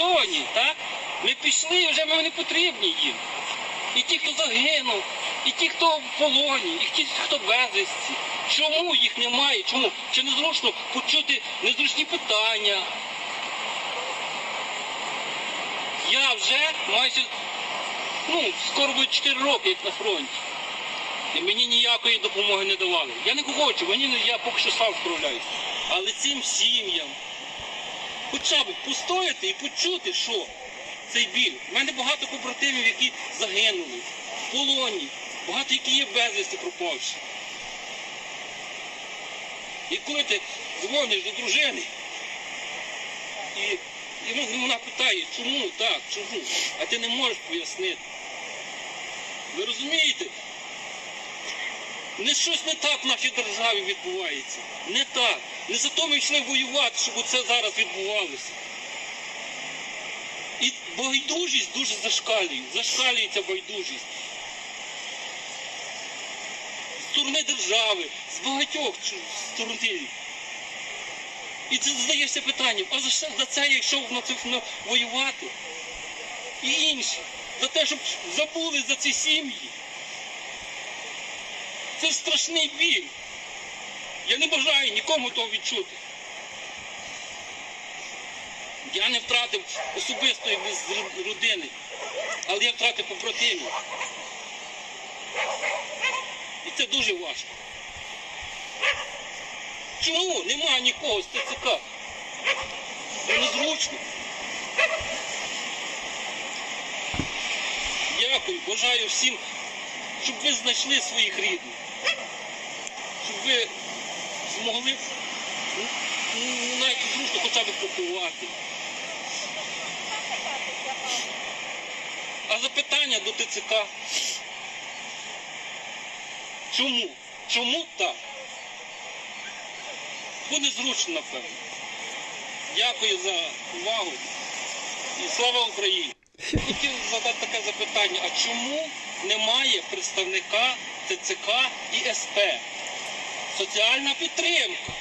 демобілізовані, так? Ми пішли, вже ми не потрібні їм. І ті, хто загинув, і ті, хто в полоні, і ті, хто безвісті. Чому їх немає? Чому? Чи незручно почути незручні питання? Я вже майже, ну, скоро буде 4 роки, як на фронті. І мені ніякої допомоги не давали. Я не хочу, мені я поки що сам справляюся. Але цим сім'ям хоча б постояти і почути, що цей біль. У мене багато побратимів, які загинули, в полоні, багато які є безвісти пропавши. І коли ти дзвониш до дружини, і йому вона питає, чому так, чому, а ти не можеш пояснити. Ви розумієте? Не щось не так в нашій державі відбувається. Не так. Не за то ми йшли воювати, щоб це зараз відбувалося. І байдужість дуже зашкалює, зашкалюється байдужість. З сторони держави, з багатьох сторон. І ти задаєшся питанням, а за, за це я йшов на це на, воювати? І інші. За те, щоб забули за ці сім'ї. Це страшний біль. Я не бажаю нікому того відчути. Я не втратив особистої без родини, але я втратив побратимів. І це дуже важко. Чому нема нікого з ТЦК? Це незручно. Дякую, бажаю всім, щоб ви знайшли своїх рідних. Щоб ви змогли ну, ну, навіть зручно хоча б поховати. А запитання до ТЦК. Чому? Чому так? Бо незручно, напевно. Дякую за увагу. І слава Україні! Хотів задати таке запитання, а чому немає представника ТЦК і СП? Соціальна підтримка.